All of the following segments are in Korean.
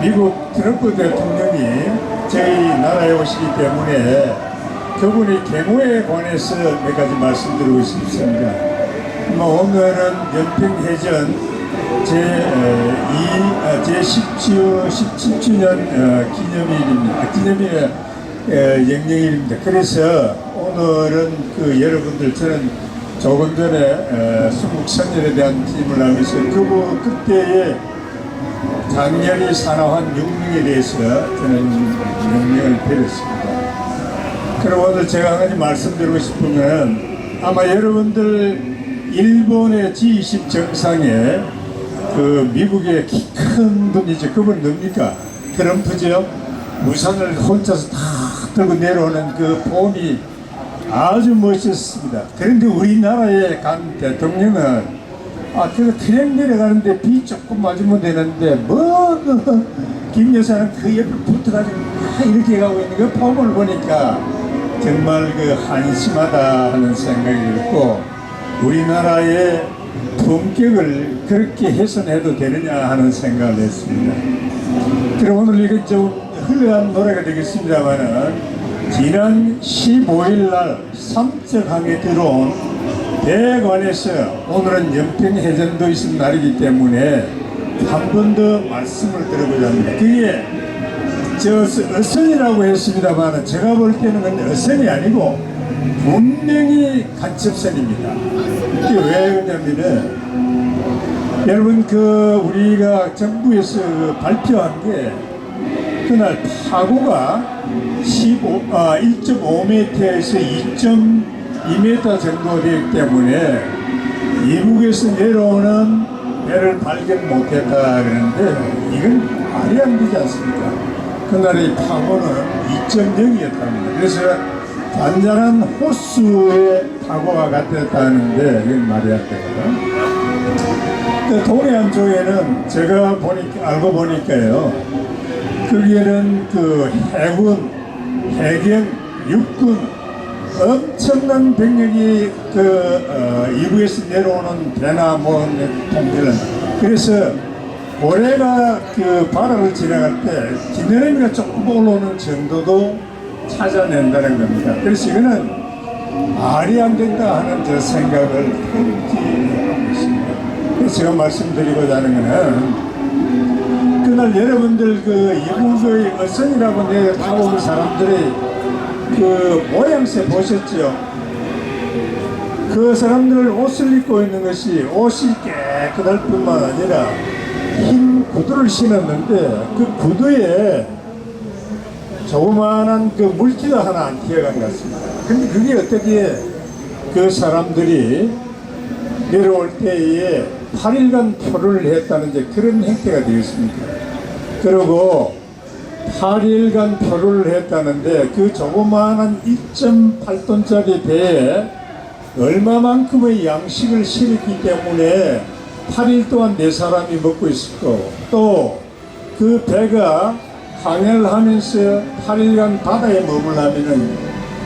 미국 트럼프 대통령이 저희 나라에 오시기 때문에 그분의 경우에 관해서 몇 가지 말씀드리고 싶습니다. 뭐 오늘은 연평해전 제2, 아, 제17, 17주년 어, 기념일입니다. 기념일 어, 영령일입니다. 그래서 오늘은 그 여러분들 저는 조금 전에 어, 순국 선열에 대한 팀을 하면서 그분 그때의 장렬히 산화한 육명에 대해서 저는 명령을 드렸습니다. 그리고 오늘 제가 한 가지 말씀드리고 싶은 건 아마 여러분들 일본의 G20 정상에 그 미국의 키 큰 분이죠. 그분 누굽니까? 트럼프죠. 우산을 혼자서 다 들고 내려오는 그 폼이 아주 멋있습니다. 그런데 우리나라의 간 대통령은 아, 그 트랙 내려가는데 비 조금 맞으면 되는데 뭐, 그, 김 여사는 그 옆에 붙어가지고 막 이렇게 가고 있는 그 폼을 보니까 정말 그 한심하다 하는 생각이 들고 우리나라의 품격을 그렇게 훼손해도 되느냐 하는 생각을 했습니다. 그럼 오늘 이게 좀 흘러간 노래가 되겠습니다만은 지난 15일 날 삼척항에 들어온 대관에서 오늘은 연평해전도 있는 날이기 때문에 한 번 더 말씀을 드려보자 합니다. 그게 저 어선이라고 했습니다만 제가 볼 때는 근데 어선이 아니고 분명히 간첩선입니다. 이게 왜 그러냐면은 여러분 그 우리가 정부에서 그 발표한 게 그날 파고가 15, 아, 1.5m에서 2.2m 정도 되기 때문에 이북에서 내려오는 배를 발견 못했다 그러는데 이건 말이 안 되지 않습니까? 그날의 파고는 2.0이었답니다. 그래서 잔잔한 호수의 파고가 같았다는데 이건 말이 안 되거든. 그 동해안 쪽에는 제가 보니까 알고 보니까요. 거기에는 그 해군, 해경, 육군 엄청난 병력이 그 어, 이북에서 내려오는 배나 뭐 통제는 그래서 고래가 그 바다를 지나갈 때 기내림이가 조금 올라오는 정도도 찾아낸다는 겁니다. 그래서 이거는 말이 안 된다 하는 저 생각을 끊지 하고 있습니다. 제가 말씀드리고자 하는 거는 그날 여러분들 그 이북의 어선이라고 내 타고 온 사람들의 그 모양새 보셨죠? 그 사람들 옷을 입고 있는 것이 옷이 깨끗할 뿐만 아니라 흰 구두를 신었는데 그 구두에 조그마한 그 물기가 하나 안 튀어간 것 같습니다. 근데 그게 어떻게 그 사람들이 내려올 때에 8일간 표를 했다는 그런 행태가 되었습니다. 그리고 8일간 표를 했다는데 그 조그마한 1.8톤짜리 배에 얼마만큼의 양식을 실었기 때문에 8일 동안 네 사람이 먹고 있었고 또 그 배가 항해를 하면서 8일간 바다에 머물라면은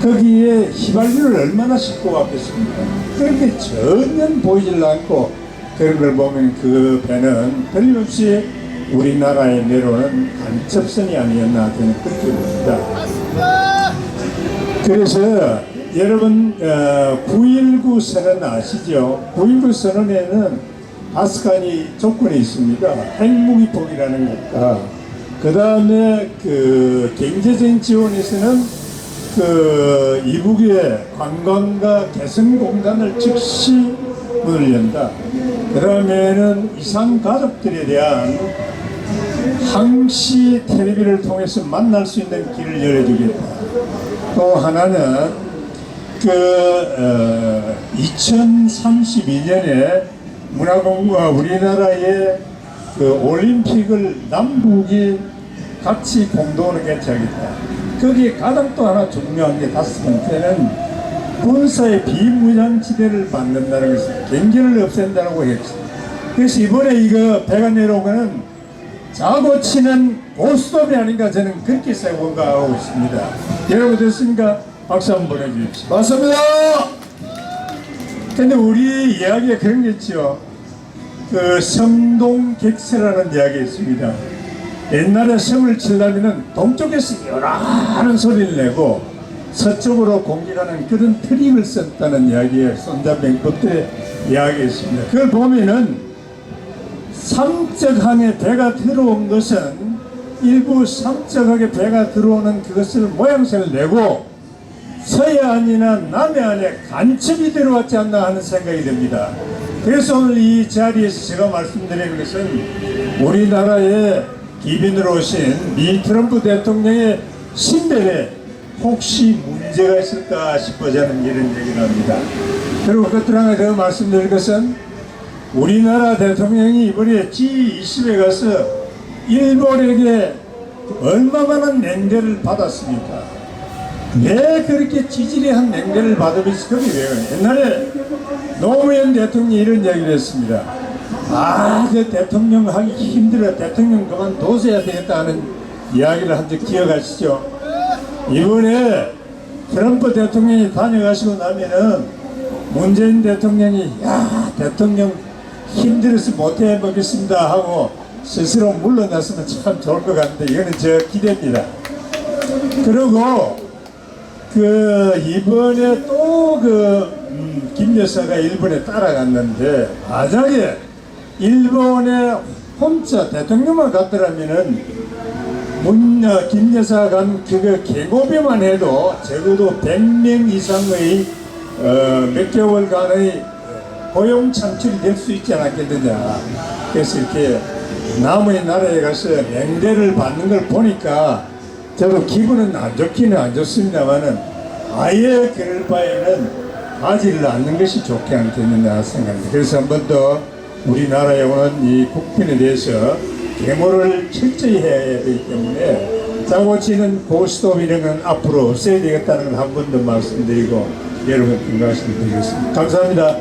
거기에 휘발유를 얼마나 싣고 갔겠습니까? 그렇게 전혀 보이질 않고 그런 걸 보면 그 배는 틀림없이 우리나라에 내려오는 간첩선이 아니었나 저는 그렇게 봅니다. 그래서 여러분 어, 9.19 선언 아시죠? 9.19 선언에는 아스칸이 조건이 있습니다. 핵무기 폭이라는 것과 그 다음에 그 경제적인 지원에서는 그 이북의 관광과 개성 공단을 즉시 문을 연다. 그 다음에는 이상 가족들에 대한 항시 텔레비를 통해서 만날 수 있는 길을 열어주겠다. 또 하나는 그 어, 2032년에 문화공부와 우리나라의 그 올림픽을 남북이 같이 공동으로 개최하겠다. 거기에 가장 또 하나 중요한 게 다섯 번째는 군사의 비무장지대를 만든다는 것을 경계를 없앤다고 했죠. 그래서 이번에 이거 배가 거는 자고 치는 고스톱이 아닌가 저는 그렇게 생각하고 있습니다. 여러분 됐습니까? 박수 한번 보내주십시오. 맞습니다. 근데 우리 이야기에 그런 게 있죠. 그 성동객세라는 이야기 있습니다. 옛날에 성을 치려면은 동쪽에서 요란한 소리를 내고 서쪽으로 공격하는 그런 트릭을 썼다는 이야기에 손자병법 때 이야기했습니다. 그걸 보면은 삼적항에 배가 들어온 것은 일부 삼적하게 배가 들어오는 그것을 모양새를 내고 서해안이나 남해안에 간첩이 들어왔지 않나 하는 생각이 듭니다. 그래서 오늘 이 자리에서 제가 말씀드리는 것은 우리나라에 기빈으로 오신 미 트럼프 대통령의 신변에 혹시 문제가 있을까 싶어 저는 이런 얘기를 합니다. 그리고 끝으로 하나 더 말씀드릴 것은 우리나라 대통령이 이번에 G20에 가서 일본에게 얼마만한 냉대를 받았습니까? 왜 그렇게 지질이한 냉대를 받으면서 그게 왜 옛날에 노무현 대통령이 이런 이야기를 했습니다. 아, 저 대통령 하기 힘들어. 대통령 그만 둬서야 되겠다 하는 이야기를 한 적 기억하시죠? 이번에 트럼프 대통령이 다녀가시고 나면은 문재인 대통령이 야 대통령 힘들어서 못해 먹겠습니다 하고 스스로 물러났으면 참 좋을 것 같은데 이거는 저 기대입니다. 그리고 그 이번에 또그 음, 김 여사가 일본에 따라갔는데 만약에 일본에 혼자 대통령만 갔더라면은 문, 어, 김 여사 간 그거 계고비만 해도 적어도 100명 이상의 어, 몇 개월간의 고용 창출이 될 수 있지 않았겠느냐. 그래서 이렇게 남의 나라에 가서 냉대를 받는 걸 보니까 저도 기분은 안 좋기는 안 좋습니다만은 아예 그럴 바에는 하지를 않는 것이 좋지 않겠느냐 생각합니다. 그래서 한 번 더 우리나라에 오는 이 국빈에 대해서 계모를 철저히 해야 되기 때문에 짜고 치는 고스톱 이런 건 앞으로 없어야 되겠다는 걸 한 번 더 말씀드리고 여러분 건강하시길 드리겠습니다. 감사합니다.